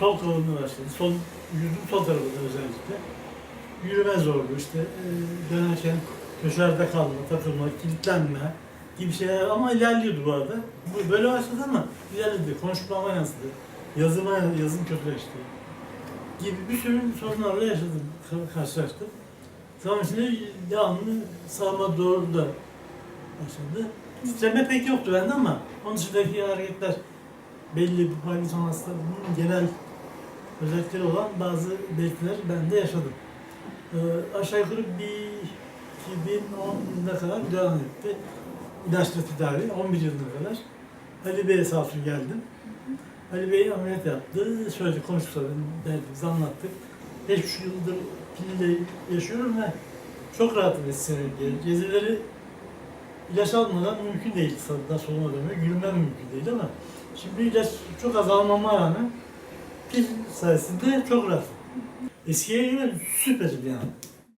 sol kolumda başladı. Sol, yüzüm sol tarafında özellikle. Yürüme zorlu işte e, dönerken köşelerde kalma, takılma, kilitlenme gibi şeyler ama ilerliyordu bu arada. Bu böyle başladı ama ilerledi. Konuşmama yansıdı. Yazıma, yazım kötüleşti. Gibi bir sürü sorunlarla yaşadım, ka- karşılaştım. Zaman içinde devamlı sağıma doğru da başladı. Titreme pek yoktu bende ama onun dışındaki hareketler belli bir Parkinson hastalığının genel özellikleri olan bazı belirtiler ben de yaşadım. Ee, aşağı yukarı bir 2010'a kadar devam etti. İlaçla tedavi 11 yılına kadar. Ali Bey'e sağ geldim. Ali Bey ameliyat yaptı. Şöyle konuştuk derdimizi anlattık. 5,5 yıldır pille yaşıyorum ve çok rahatım göre. Gezileri ilaç almadan mümkün değil soluna dönmek. Yürümem mümkün değil ama şimdi ilaç çok azalmama rağmen pil sayesinde çok rahat. Eskiye göre süperim yani.